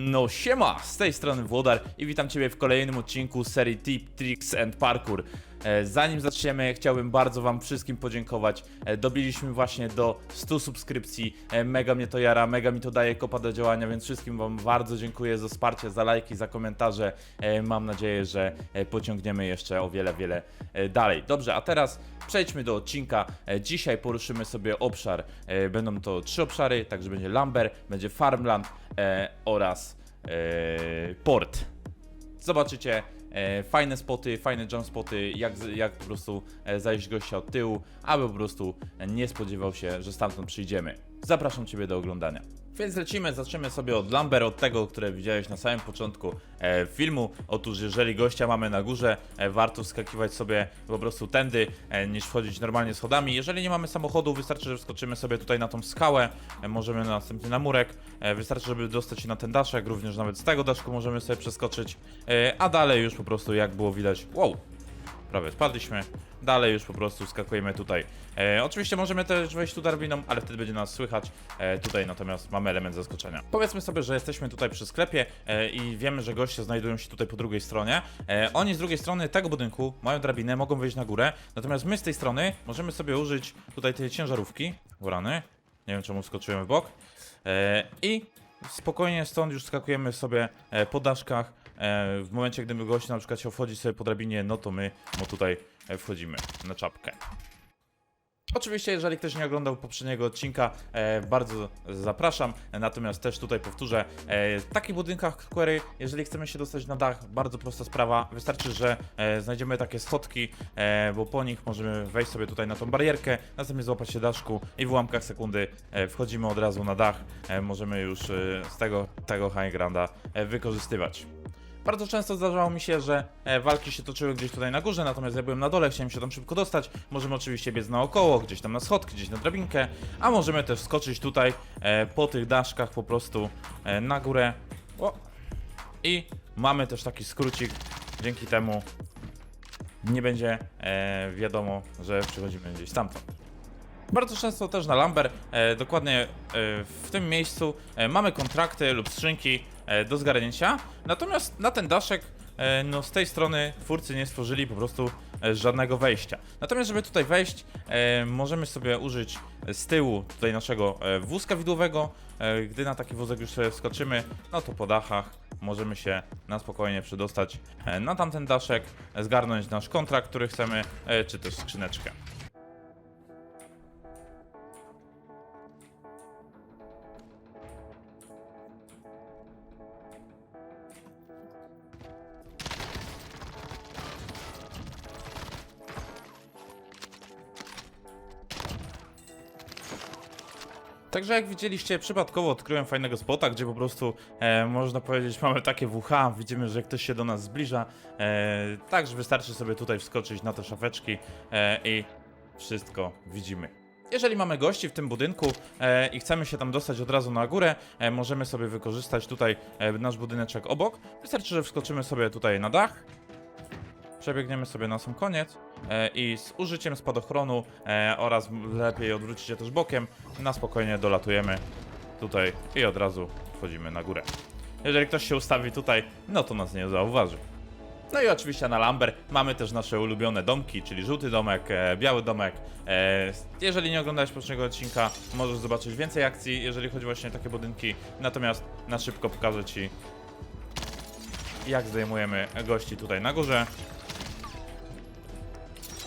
No siema, z tej strony Włodar i witam Ciebie w kolejnym odcinku serii Tip, Tricks and Parkour. E, Zanim zaczniemy, chciałbym bardzo Wam wszystkim podziękować. E, Dobiliśmy właśnie do 100 subskrypcji, E, mega mnie to jara, mega mi to daje kopa do działania, więc wszystkim Wam bardzo dziękuję za wsparcie, za lajki, za komentarze. Mam nadzieję, że pociągniemy jeszcze o wiele, wiele dalej. Dobrze, a teraz przejdźmy do odcinka. Dzisiaj poruszymy sobie obszar. Będą to trzy obszary, także będzie Lumber, będzie Farmland oraz Port. Zobaczycie fajne spoty, fajne jump spoty, jak, jak po prostu e, zajść gościa od tyłu, aby po prostu nie spodziewał się, że stamtąd przyjdziemy. Zapraszam Ciebie do oglądania. Więc lecimy, zaczniemy sobie od Lumber, od tego, które widziałeś na samym początku e, filmu. Otóż jeżeli gościa mamy na górze, e, warto wskakiwać sobie po prostu tędy, e, niż wchodzić normalnie schodami. Jeżeli nie mamy samochodu, wystarczy, że wskoczymy sobie tutaj na tą skałę, e, możemy następnie na murek, e, wystarczy, żeby dostać się na ten daszek, również nawet z tego daszku możemy sobie przeskoczyć, e, a dalej już po prostu jak było widać, wow, prawie spadliśmy. Dalej już po prostu skakujemy tutaj. E, oczywiście możemy też wejść tu drabiną, ale wtedy będzie nas słychać. E, tutaj natomiast mamy element zaskoczenia. Powiedzmy sobie, że jesteśmy tutaj przy sklepie e, i wiemy, że goście znajdują się tutaj po drugiej stronie. E, oni z drugiej strony tego budynku mają drabinę, mogą wyjść na górę. Natomiast my z tej strony możemy sobie użyć tutaj tej ciężarówki. Urany. Nie wiem czemu skoczyłem w bok. E, I spokojnie stąd już skakujemy sobie e, po daszkach. E, w momencie, gdyby gość na przykład chciał wchodzić sobie po drabinie, no to my mu tutaj e, wchodzimy na czapkę. Oczywiście, jeżeli ktoś nie oglądał poprzedniego odcinka, e, bardzo zapraszam. Natomiast też tutaj powtórzę, e, w takich budynkach Quarry, jeżeli chcemy się dostać na dach, bardzo prosta sprawa. Wystarczy, że e, znajdziemy takie schodki, e, bo po nich możemy wejść sobie tutaj na tą barierkę, następnie złapać się daszku i w ułamkach sekundy e, wchodzimy od razu na dach. E, możemy już e, z tego, tego high granda e, wykorzystywać. Bardzo często zdarzało mi się, że e, walki się toczyły gdzieś tutaj na górze, natomiast ja byłem na dole, chciałem się tam szybko dostać. Możemy oczywiście biec naokoło, gdzieś tam na schodki, gdzieś na drabinkę, a możemy też skoczyć tutaj e, po tych daszkach po prostu e, na górę. O. I mamy też taki skrócik, dzięki temu nie będzie wiadomo, że przychodzimy gdzieś stamtąd. Bardzo często też na Lumber, e, dokładnie e, w tym miejscu, e, mamy kontrakty lub skrzynki do zgarnięcia. Natomiast na ten daszek, e, no z tej strony twórcy nie stworzyli po prostu e, żadnego wejścia. Natomiast, żeby tutaj wejść, e, możemy sobie użyć z tyłu tutaj naszego e, wózka widłowego. E, gdy na taki wózek już sobie skoczymy, no to po dachach możemy się na spokojnie przedostać e, na tamten daszek, e, zgarnąć nasz kontrakt, który chcemy, e, czy też skrzyneczkę. Także jak widzieliście, przypadkowo odkryłem fajnego spota, gdzie po prostu e, można powiedzieć mamy takie WH, widzimy, że ktoś się do nas zbliża. E, także wystarczy sobie tutaj wskoczyć na te szafeczki e, i wszystko widzimy. Jeżeli mamy gości w tym budynku e, i chcemy się tam dostać od razu na górę, e, możemy sobie wykorzystać tutaj e, nasz budyneczek obok. Wystarczy, że wskoczymy sobie tutaj na dach, przebiegniemy sobie na sam koniec e, i z użyciem spadochronu e, oraz lepiej odwrócić się też bokiem, na spokojnie dolatujemy tutaj i od razu wchodzimy na górę. Jeżeli ktoś się ustawi tutaj, no to nas nie zauważy. No i oczywiście na Lamber mamy też nasze ulubione domki, czyli żółty domek, e, biały domek. E, jeżeli nie oglądałeś poprzedniego odcinka, możesz zobaczyć więcej akcji, jeżeli chodzi właśnie o takie budynki. Natomiast na szybko pokażę Ci, jak zdejmujemy gości tutaj na górze.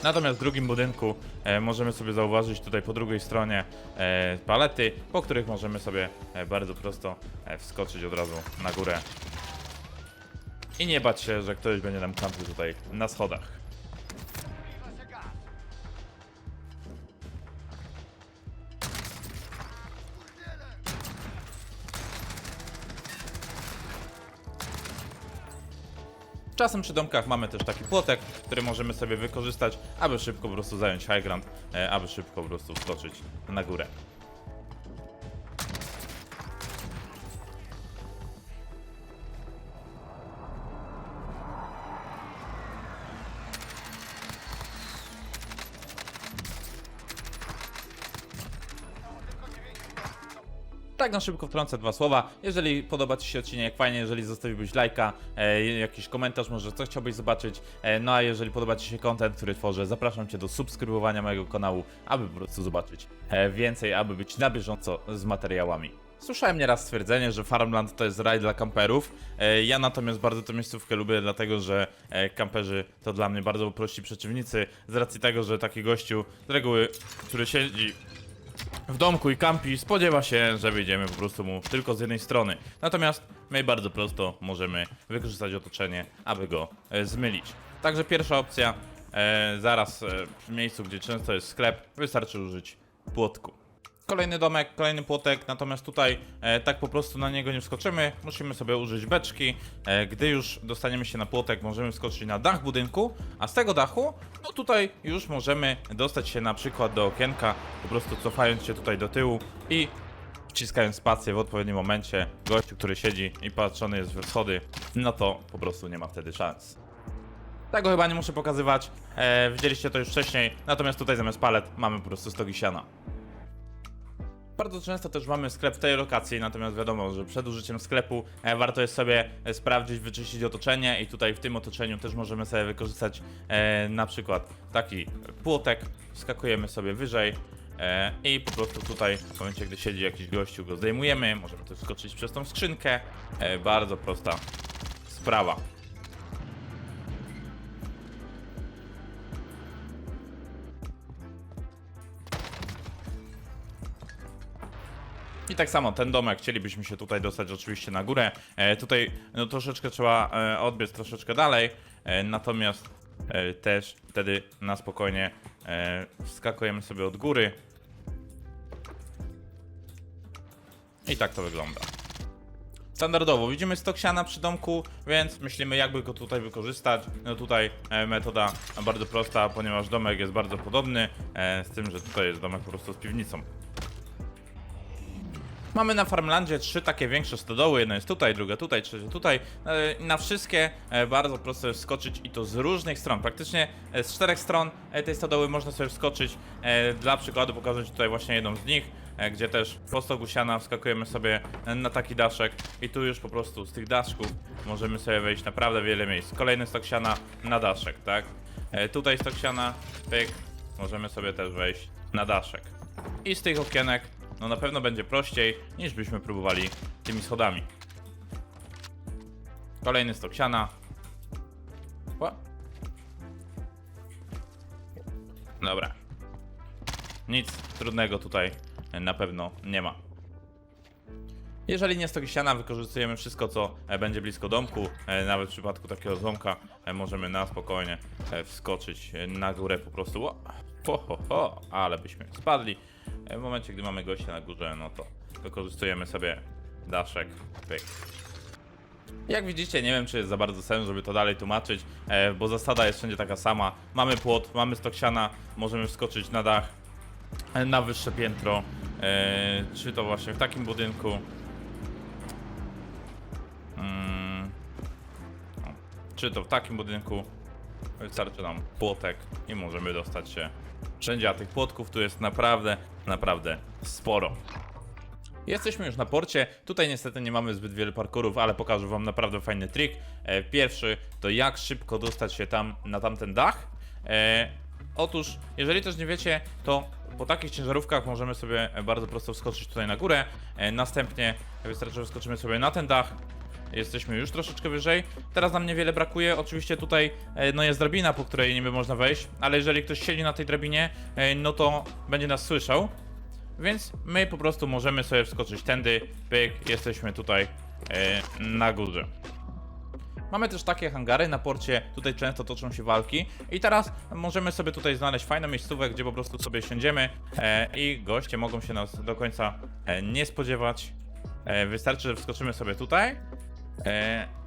Natomiast w drugim budynku e, możemy sobie zauważyć tutaj po drugiej stronie e, palety, po których możemy sobie e, bardzo prosto e, wskoczyć od razu na górę. I nie bać się, że ktoś będzie nam kampił tutaj na schodach. Czasem przy domkach mamy też taki płotek, który możemy sobie wykorzystać, aby szybko po prostu zająć high ground, e, aby szybko po prostu wskoczyć na górę. Tak na szybko wtrącę dwa słowa. Jeżeli podoba Ci się odcinek, fajnie, jeżeli zostawiłbyś lajka, e, jakiś komentarz, może coś chciałbyś zobaczyć. E, no a jeżeli podoba Ci się content, który tworzę, zapraszam Cię do subskrybowania mojego kanału, aby po prostu zobaczyć e, więcej, aby być na bieżąco z materiałami. Słyszałem nieraz stwierdzenie, że Farmland to jest raj dla kamperów. E, Ja natomiast bardzo tę miejscówkę lubię, dlatego że e, kamperzy to dla mnie bardzo prości przeciwnicy. Z racji tego, że taki gościu z reguły, który siedzi w domku i kampi, spodziewa się, że wyjdziemy po prostu mu tylko z jednej strony. Natomiast my bardzo prosto możemy wykorzystać otoczenie, aby go e, zmylić. Także pierwsza opcja, e, zaraz e, w miejscu, gdzie często jest sklep, wystarczy użyć płotku. Kolejny domek, kolejny płotek, natomiast tutaj e, tak po prostu na niego nie wskoczymy. Musimy sobie użyć beczki. E, gdy już dostaniemy się na płotek, możemy wskoczyć na dach budynku, a z tego dachu, no tutaj już możemy dostać się na przykład do okienka, po prostu cofając się tutaj do tyłu i wciskając spację w odpowiednim momencie. Gościu, który siedzi i patrzony jest w schody, no to po prostu nie ma wtedy szans. Tego chyba nie muszę pokazywać, e, widzieliście to już wcześniej, natomiast tutaj zamiast palet mamy po prostu stogi siana. Bardzo często też mamy sklep w tej lokacji, natomiast wiadomo, że przed użyciem sklepu e, warto jest sobie e, sprawdzić, wyczyścić otoczenie i tutaj w tym otoczeniu też możemy sobie wykorzystać e, na przykład taki płotek, skakujemy sobie wyżej e, i po prostu tutaj w momencie, gdy siedzi jakiś gościu, go zdejmujemy, możemy też skoczyć przez tą skrzynkę, e, bardzo prosta sprawa. I tak samo ten domek chcielibyśmy się tutaj dostać oczywiście na górę. E, tutaj no, troszeczkę trzeba e, odbiec troszeczkę dalej, e, natomiast e, też wtedy na spokojnie e, wskakujemy sobie od góry. I tak to wygląda. Standardowo widzimy stok siana przy domku, więc myślimy jakby go tutaj wykorzystać. No tutaj e, metoda bardzo prosta, ponieważ domek jest bardzo podobny, e, z tym, że tutaj jest domek po prostu z piwnicą. Mamy na Farmlandzie trzy takie większe stodoły, jedno jest tutaj, druga tutaj, trzecia tutaj. E, Na wszystkie e, bardzo prosto jest wskoczyć i to z różnych stron. Praktycznie e, z czterech stron tej stodoły można sobie wskoczyć. Dla przykładu pokażę Ci tutaj właśnie jedną z nich, gdzie też po stogu siana wskakujemy sobie na taki daszek i tu już po prostu z tych daszków możemy sobie wejść naprawdę wiele miejsc. Kolejny stok siana na daszek, tak? Tutaj stok siana, pyk, możemy sobie też wejść na daszek. I z tych okienek no na pewno będzie prościej niż byśmy próbowali tymi schodami. Kolejny stok siana. Ła. Dobra. Nic trudnego tutaj na pewno nie ma. Jeżeli nie stok siana, wykorzystujemy wszystko, co e, będzie blisko domku. E, Nawet w przypadku takiego domka e, możemy na spokojnie wskoczyć na górę po prostu. Ło, Ho, ho, ho, ale byśmy spadli. E, W momencie, gdy mamy gościa na górze, no to wykorzystujemy sobie daszek. Pyk. Jak widzicie, nie wiem, czy jest za bardzo sens, żeby to dalej tłumaczyć, e, bo zasada jest wszędzie taka sama. Mamy płot, mamy stok siana, możemy wskoczyć na dach, e, na wyższe piętro, czy to właśnie w takim budynku. Mm, czy to w takim budynku. Wystarczy nam płotek i możemy dostać się wszędzie, a tych płotków tu jest naprawdę, naprawdę sporo. Jesteśmy już na porcie. Tutaj niestety nie mamy zbyt wiele parkurów, ale pokażę wam naprawdę fajny trik. E, Pierwszy to jak szybko dostać się tam na tamten dach. E, Otóż, jeżeli też nie wiecie, to po takich ciężarówkach możemy sobie bardzo prosto wskoczyć tutaj na górę. E, Następnie wystarczy, że wskoczymy sobie na ten dach. Jesteśmy już troszeczkę wyżej. Teraz nam niewiele brakuje. Oczywiście tutaj e, no jest drabina, po której niby można wejść, ale jeżeli ktoś siedzi na tej drabinie, e, no to będzie nas słyszał. Więc my po prostu możemy sobie wskoczyć tędy, pyk, jesteśmy tutaj e, na górze. Mamy też takie hangary na porcie, tutaj często toczą się walki i teraz możemy sobie tutaj znaleźć fajną miejscówkę, gdzie po prostu sobie siądziemy i goście mogą się nas do końca nie spodziewać. Wystarczy, że wskoczymy sobie tutaj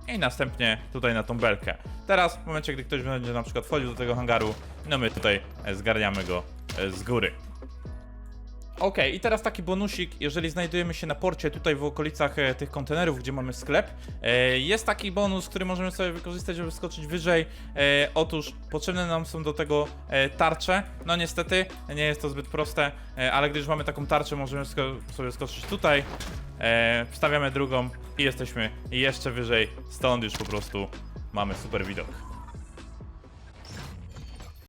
i następnie tutaj na tą belkę. Teraz w momencie, gdy ktoś będzie na przykład wchodził do tego hangaru, no my tutaj e, zgarniamy go e, z góry. Okej, i teraz taki bonusik, jeżeli znajdujemy się na porcie, tutaj w okolicach e, tych kontenerów, gdzie mamy sklep, e, jest taki bonus, który możemy sobie wykorzystać, żeby skoczyć wyżej. E, otóż potrzebne nam są do tego e, tarcze. No niestety, nie jest to zbyt proste, e, ale gdy już mamy taką tarczę, możemy sko sobie skoczyć tutaj. E, wstawiamy drugą i jesteśmy jeszcze wyżej. Stąd już po prostu mamy super widok.